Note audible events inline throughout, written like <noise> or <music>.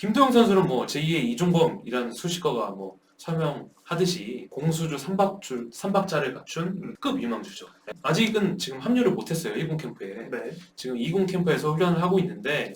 김도영 선수는 뭐 제2의 이종범이라는 수식어가 뭐 설명하듯이 공수주 3박줄 3박자를 갖춘 급 유망주죠. 아직은 지금 합류를 못했어요 1군 캠프에. 네. 지금 2군 캠프에서 훈련을 하고 있는데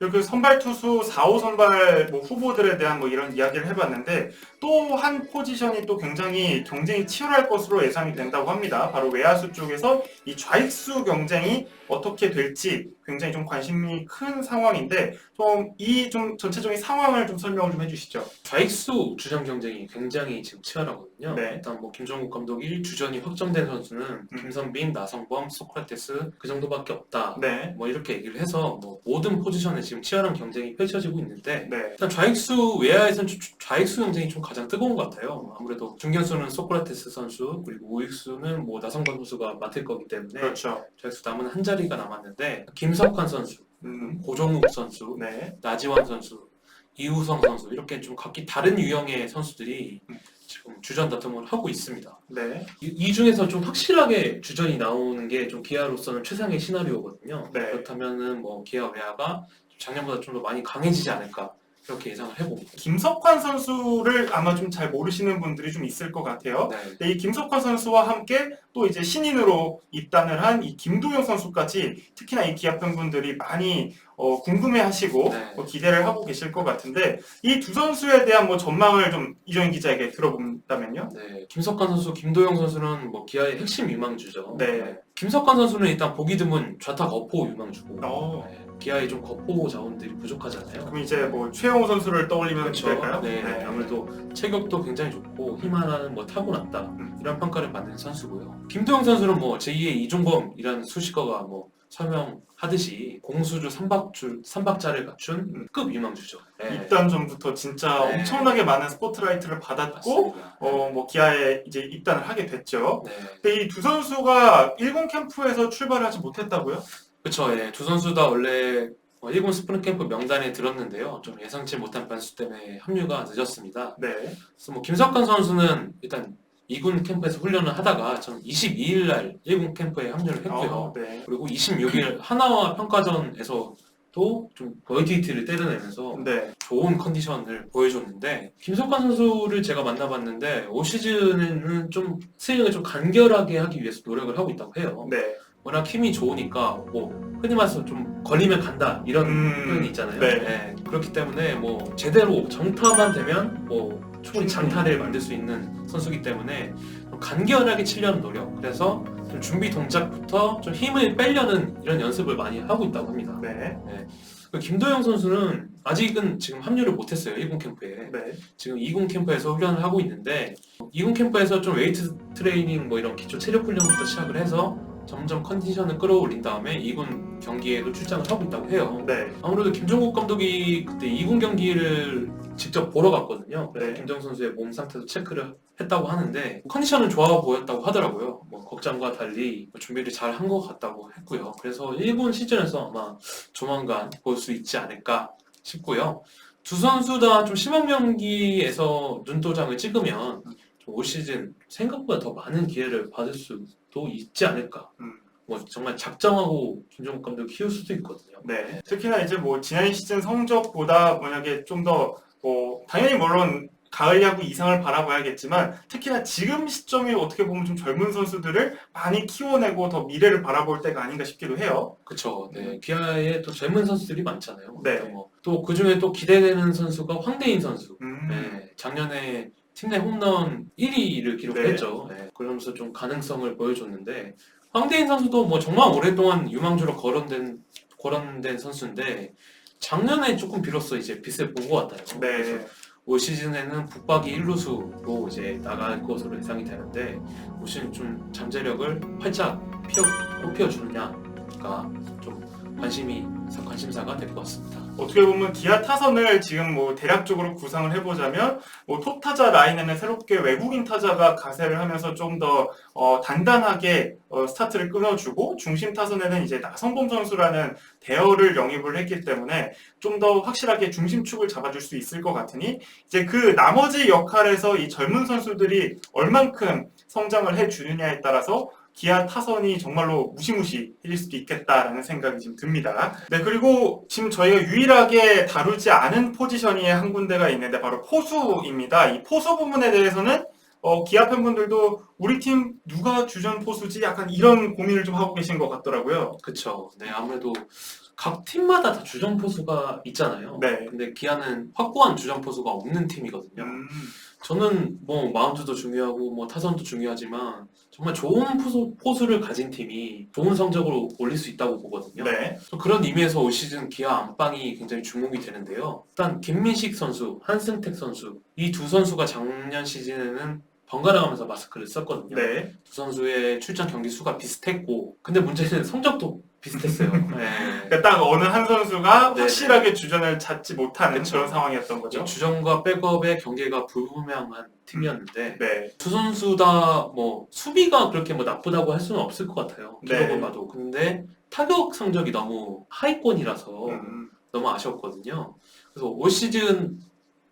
이렇게 선발 투수 4호 선발 뭐 후보들에 대한 뭐 이런 이야기를 해봤는데 또 한 포지션이 또 굉장히 경쟁이 치열할 것으로 예상이 된다고 합니다. 바로 외야수 쪽에서 이 좌익수 경쟁이 어떻게 될지 굉장히 좀 관심이 큰 상황인데 좀 이 좀 전체적인 상황을 좀 설명을 좀 해주시죠. 좌익수 주전 경쟁이 굉장히 지금 치열하거든요. 네. 일단 뭐 김종국 감독이 주전이 확정된 선수는 음. 김선빈, 나성범, 소크라테스 그 정도밖에 없다. 네. 뭐 이렇게 얘기를 해서 뭐 모든 포지션에 지금 치열한 경쟁이 펼쳐지고 있는데 네. 일단 좌익수 외야에서는 좌익수 경쟁이 좀 가장 뜨거운 것 같아요. 아무래도 중견수는 소크라테스 선수 그리고 우익수는 뭐 나성범 선수가 맡을 거기 때문에 그렇죠. 좌익수 남은 한 자리가 남았는데 김석환 선수, 음. 고종욱 선수, 네. 나지완 선수, 이우성 선수 이렇게 좀 각기 다른 유형의 선수들이 음. 지금 주전 다툼을 하고 있습니다. 네. 이, 이 중에서 좀 확실하게 주전이 나오는 게 좀 기아로서는 최상의 시나리오거든요. 네. 그렇다면은 뭐 기아 외야가 작년보다 좀 더 많이 강해지지 않을까 이렇게 예상을 해봅니다. 김석환 선수를 아마 좀 잘 모르시는 분들이 좀 있을 것 같아요. 네. 네, 이 김석환 선수와 함께 또 이제 신인으로 입단을 한 이 김도영 선수까지 특히나 이 기아 팬 분들이 많이 어, 궁금해하시고 네. 뭐 기대를 하고 계실 것 같은데 이 두 선수에 대한 뭐 전망을 좀 이정인 기자에게 들어본다면요. 네, 김석환 선수, 김도영 선수는 뭐 기아의 핵심 유망주죠. 네. 김석환 선수는 일단 보기 드문 좌타 거포 유망주고 어. 네, 기아의 좀 거포 자원들이 부족하잖아요. 그럼 이제 뭐 최영호 선수를 떠올리면 될까요? 네, 아무래도 체격도 굉장히 좋고 힘 하나는 뭐 타고났다 음. 이런 평가를 받는 선수고요. 김도영 선수는 뭐 제2의 이종범이라는 수식어가 뭐 설명하듯이 공수주 3박줄 3박자를 갖춘 음. 급 유망주죠. 네, 입단 전부터 진짜 네. 엄청나게 많은 스포트라이트를 받았고 맞습니다. 어 뭐 기아에 이제 입단을 하게 됐죠. 네. 근데 이 두 선수가 일본 캠프에서 출발을 하지 못했다고요? 그쵸, 예. 두 선수 다 원래 어, 일본 스프링 캠프 명단에 들었는데요. 좀 예상치 못한 변수 때문에 합류가 늦었습니다. 네. 그래서 뭐 김석환 선수는 일단 2군 캠프에서 훈련을 하다가 전 22일 날 1군 캠프에 합류를 했고요. 어, 네. 그리고 26일 하나와 평가전에서도 좀 멀티히트를 때려내면서 네. 좋은 컨디션을 보여줬는데 김석환 선수를 제가 만나봤는데 올 시즌에는 좀 스윙을 좀 간결하게 하기 위해서 노력을 하고 있다고 해요. 네. 워낙 힘이 좋으니까 뭐 흔히 말해서 좀 걸리면 간다 이런 음, 표현이 있잖아요. 네. 그렇기 때문에 뭐 제대로 정타만 되면 뭐 충분히. 장타를 만들 수 있는 선수기 때문에 좀 간결하게 치려는 노력. 그래서 좀 준비 동작부터 좀 힘을 빼려는 이런 연습을 많이 하고 있다고 합니다. 네. 그 김도영 선수는 아직은 지금 합류를 못했어요 1군 캠프에. 네. 지금 2군 캠프에서 훈련을 하고 있는데 2군 캠프에서 좀 웨이트 트레이닝 뭐 이런 기초 체력 훈련부터 시작을 해서 점점 컨디션을 끌어올린 다음에 2군 경기에도 출장을 하고 있다고 해요. 네. 아무래도 김종국 감독이 그때 2군 경기를 직접 보러 갔거든요. 네. 김정 선수의 몸 상태도 체크를 했다고 하는데 컨디션은 좋아 보였다고 하더라고요. 뭐 걱정과 달리 준비를 잘 한 것 같다고 했고요. 그래서 1군 시즌에서 아마 조만간 볼 수 있지 않을까 싶고요. 두 선수 다좀 심한 경기에서 눈도장을 찍으면 좀 올 시즌 생각보다 더 많은 기회를 받을 수도 있지 않을까. 음. 뭐 정말 작정하고 김종국 감독 키울 수도 있거든요. 네. 특히나 이제 뭐 지난 시즌 성적보다 만약에 좀 더 뭐 당연히 물론 가을 야구 이상을 바라봐야겠지만 특히나 지금 시점이 어떻게 보면 좀 젊은 선수들을 많이 키워내고 더 미래를 바라볼 때가 아닌가 싶기도 해요. 그쵸. 네. 기아에 또 젊은 선수들이 많잖아요. 네. 또그 중에 또 기대되는 선수가 황대인 선수. 음. 네. 작년에 팀 내 홈런 1위를 기록했죠. 네. 그러면서 좀 가능성을 보여줬는데 황대인 선수도 뭐 정말 오랫동안 유망주로 거론된 거론된 선수인데 작년에 조금 비로소 이제 빛을 본 것 같아요. 네. 올 시즌에는 북박이 1루수로 이제 나갈 것으로 예상이 되는데 올 시즌 좀 잠재력을 활짝 피워 꽃피워 주느냐가 좀 관심이 관심사가 될 것 같습니다. 어떻게 보면 기아 타선을 지금 뭐 대략적으로 구상을 해보자면 뭐 톱 타자 라인에는 새롭게 외국인 타자가 가세를 하면서 좀더 어, 단단하게 어, 스타트를 끊어주고 중심 타선에는 이제 나성범 선수라는 대어를 영입을 했기 때문에 좀 더 확실하게 중심축을 잡아줄 수 있을 것 같으니 이제 그 나머지 역할에서 이 젊은 선수들이 얼만큼 성장을 해주느냐에 따라서 기아 타선이 정말로 무시무시해질 수도 있겠다라는 생각이 지금 듭니다. 네, 그리고 지금 저희가 유일하게 다루지 않은 포지션이 한 군데가 있는데 바로 포수입니다. 이 포수 부분에 대해서는 어, 기아 팬분들도 우리 팀 누가 주전 포수지? 약간 이런 고민을 좀 하고 계신 것 같더라고요. 그쵸. 네, 아무래도 각 팀마다 다 주전 포수가 있잖아요. 네. 근데 기아는 확고한 주전 포수가 없는 팀이거든요. 음, 저는 뭐 마운드도 중요하고 뭐 타선도 중요하지만 정말 좋은 포수, 포수를 가진 팀이 좋은 성적으로 올릴 수 있다고 보거든요. 네. 좀 그런 의미에서 올 시즌 기아 안방이 굉장히 주목이 되는데요. 일단 김민식 선수, 한승택 선수 이 두 선수가 작년 시즌에는 번갈아가면서 마스크를 썼거든요. 네. 두 선수의 출장 경기 수가 비슷했고 근데 문제는 성적도 비슷했어요. <laughs> 네. 그러니까 딱 어느 한 선수가 네. 확실하게 주전을 잡지 못하는 그쵸. 그런 상황이었던 거죠. 주전과 백업의 경계가 불분명한 팀이었는데 네. 두 선수 다 뭐 수비가 그렇게 뭐 나쁘다고 할 수는 없을 것 같아요. 네. 기록을 봐도. 근데 타격 성적이 너무 하위권이라서 음, 너무 아쉬웠거든요. 그래서 올 시즌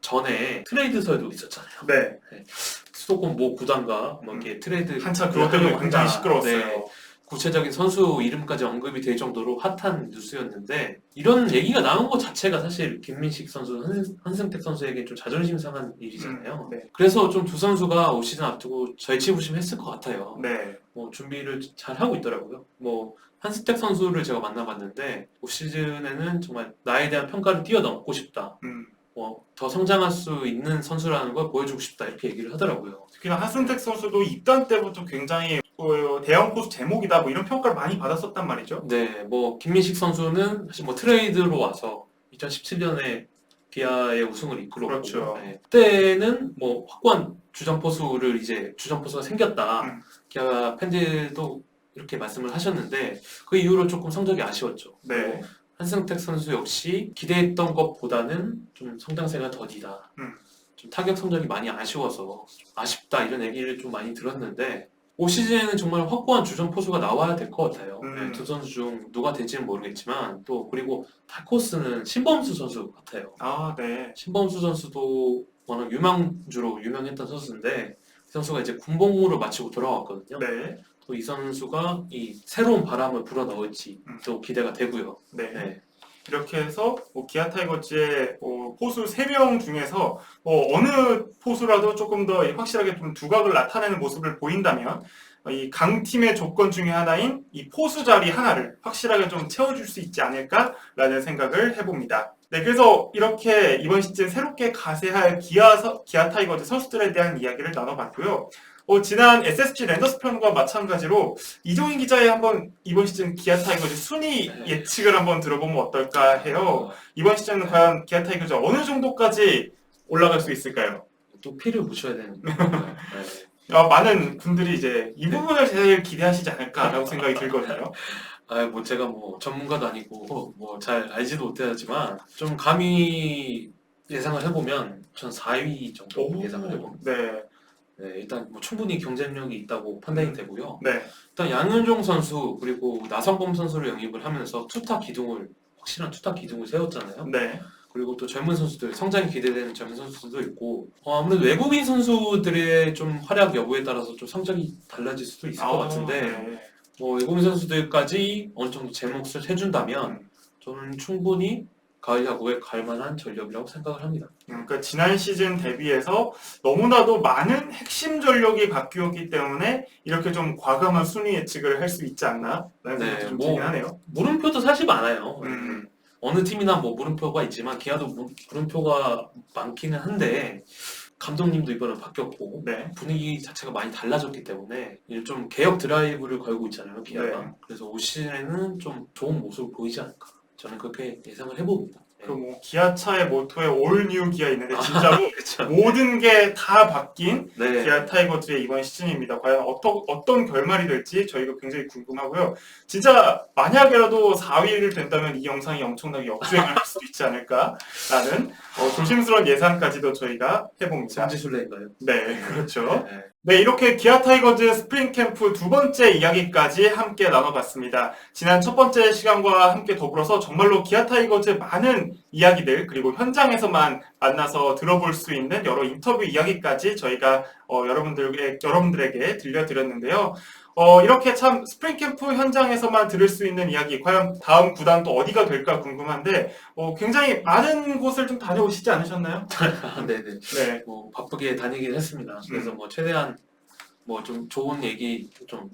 전에 트레이드설도 있었잖아요. 네. 수도권 모 구단과 뭐 이렇게 트레이드 한참 그것 때문에 굉장히. 시끄러웠어요. 네. 구체적인 선수 이름까지 언급이 될 정도로 핫한 뉴스였는데 이런 얘기가 나온 것 자체가 사실 김민식 선수, 한- 한승택 선수에게 좀 자존심 상한 일이잖아요. 음, 네. 그래서 좀 두 선수가 올 시즌 앞두고 절치부심 했을 것 같아요. 네. 뭐 준비를 잘 하고 있더라고요. 뭐 한승택 선수를 제가 만나봤는데 올 시즌에는 정말 나에 대한 평가를 뛰어넘고 싶다. 음. 뭐더 성장할 수 있는 선수라는 걸 보여주고 싶다 이렇게 얘기를 하더라고요. 특히나 한승택 선수도 입단 때부터 굉장히 어, 대형 포수 제목이다 뭐 이런 평가를 많이 받았었단 말이죠. 네, 뭐 김민식 선수는 사실 뭐 트레이드로 와서 2017년에 기아의 우승을 이끌었고 그렇죠. 네, 그때는 뭐 확고한 주전 포수를 이제 주전 포수가 생겼다. 음. 기아 팬들도 이렇게 말씀을 하셨는데 그 이후로 조금 성적이 아쉬웠죠. 네. 한승택 선수 역시 기대했던 것보다는 좀 성장세가 더디다. 음. 좀 타격 성적이 많이 아쉬워서 아쉽다 이런 얘기를 좀 많이 들었는데 올 시즌에는 정말 확고한 주전 포수가 나와야 될 것 같아요. 음. 네, 두 선수 중 누가 될지는 모르겠지만 또 그리고 타코스는 신범수 선수 같아요. 아, 네. 신범수 선수도 워낙 유망주로 유명했던 선수인데 이 선수가 이제 군복무를 마치고 돌아왔거든요. 네. 또 이 선수가 이 새로운 바람을 불어넣을지 음. 또 기대가 되고요. 네. 네. 이렇게 해서 뭐 기아 타이거즈의 어, 포수 3명 중에서 뭐 어느 포수라도 조금 더 확실하게 좀 두각을 나타내는 모습을 보인다면 어, 이 강팀의 조건 중에 하나인 이 포수 자리 하나를 확실하게 좀 채워줄 수 있지 않을까라는 생각을 해봅니다. 네, 그래서 이렇게 이번 시즌 새롭게 가세할 기아, 서- 기아 타이거즈 선수들에 대한 이야기를 나눠봤고요. 어, 지난 SSG 랜더스 편과 마찬가지로 이종인 기자의 한번 이번 시즌 기아 타이거즈 순위 네. 예측을 한번 들어보면 어떨까 해요. 이번 시즌은 과연 기아 타이거즈 어느 정도까지 올라갈 수 있을까요? 또 피를 묻혀야 되는. <laughs> 네. 아, 많은 분들이 이제 이 네. 부분을 제일 기대하시지 않을까라고 생각이 들거든요. <laughs> 아, 뭐 제가 뭐 전문가도 아니고 뭐 잘 알지도 못하지만 좀 감히 예상을 해보면 전 4위 정도 예상을 해봅니다. 네, 네, 일단 뭐 충분히 경쟁력이 있다고 판단이 되고요. 네, 일단 양현종 선수 그리고 나성범 선수를 영입을 하면서 투타 기둥을 확실한 투타 기둥을 세웠잖아요. 네, 그리고 또 젊은 선수들 성장이 기대되는 젊은 선수들도 있고 어, 아무래도 외국인 선수들의 좀 활약 여부에 따라서 좀 성적이 달라질 수도 있을 것 아, 같은데 네. 뭐 외국인 선수들까지 어느 정도 제 몫을 해준다면 저는 충분히 가을 야구에 갈 만한 전력이라고 생각을 합니다. 그러니까 지난 시즌 대비해서 너무나도 많은 핵심 전력이 바뀌었기 때문에 이렇게 좀 과감한 순위 예측을 할 수 있지 않나라는 네, 생각이 좀 뭐, 들긴 하네요. 물음표도 사실 많아요. 음. 어느 팀이나 뭐 물음표가 있지만 기아도 물- 물음표가 많기는 한데 감독님도 이번에 바뀌었고 네, 분위기 자체가 많이 달라졌기 때문에 이제 좀 개혁 드라이브를 걸고 있잖아요 기아가 네. 그래서 올 시즌에는 좀 좋은 모습을 보이지 않을까 저는 그렇게 예상을 해봅니다 네. 그 뭐 기아차의 모토에 올 뉴 기아 있는데 진짜로 <laughs> 그렇죠 모든 게 다 바뀐 네 기아 타이거즈의 이번 시즌입니다. 과연 어떤 어떤 결말이 될지 저희가 굉장히 궁금하고요. 진짜 만약에라도 4위를 된다면 이 영상이 엄청나게 역주행을 할 <laughs> 수도 있지 않을까라는 어, 조심스러운 예상까지도 저희가 해봅니다. 정지술래인가요? 네, 그렇죠. 네. 네, 이렇게 기아 타이거즈 스프링 캠프 두 번째 이야기까지 함께 나눠봤습니다. 지난 첫 번째 시간과 함께 더불어서 정말로 기아 타이거즈 많은 이야기들 그리고 현장에서만 만나서 들어볼 수 있는 여러 인터뷰 이야기까지 저희가 어, 여러분들에게 여러분들에게 들려드렸는데요. 어, 이렇게 참 스프링 캠프 현장에서만 들을 수 있는 이야기, 과연 다음 구단 또 어디가 될까 궁금한데, 어, 굉장히 많은 곳을 좀 다녀오시지 않으셨나요? <laughs> 아, 네네. 네. 뭐 바쁘게 다니긴 했습니다. 그래서 뭐 최대한 뭐 좀 좋은 얘기 좀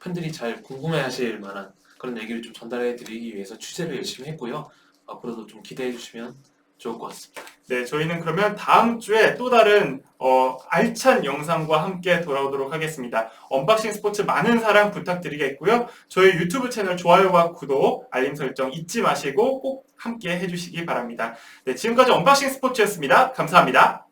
팬들이 잘 궁금해하실 만한 그런 얘기를 좀 전달해 드리기 위해서 취재를 열심히 했고요. 앞으로도 좀 기대해 주시면 좋을 것 같습니다. 네, 저희는 그러면 다음 주에 또 다른 어, 알찬 영상과 함께 돌아오도록 하겠습니다. 언박싱 스포츠 많은 사랑 부탁드리겠고요. 저희 유튜브 채널 좋아요와 구독, 알림 설정 잊지 마시고 꼭 함께 해주시기 바랍니다. 네, 지금까지 언박싱 스포츠였습니다. 감사합니다.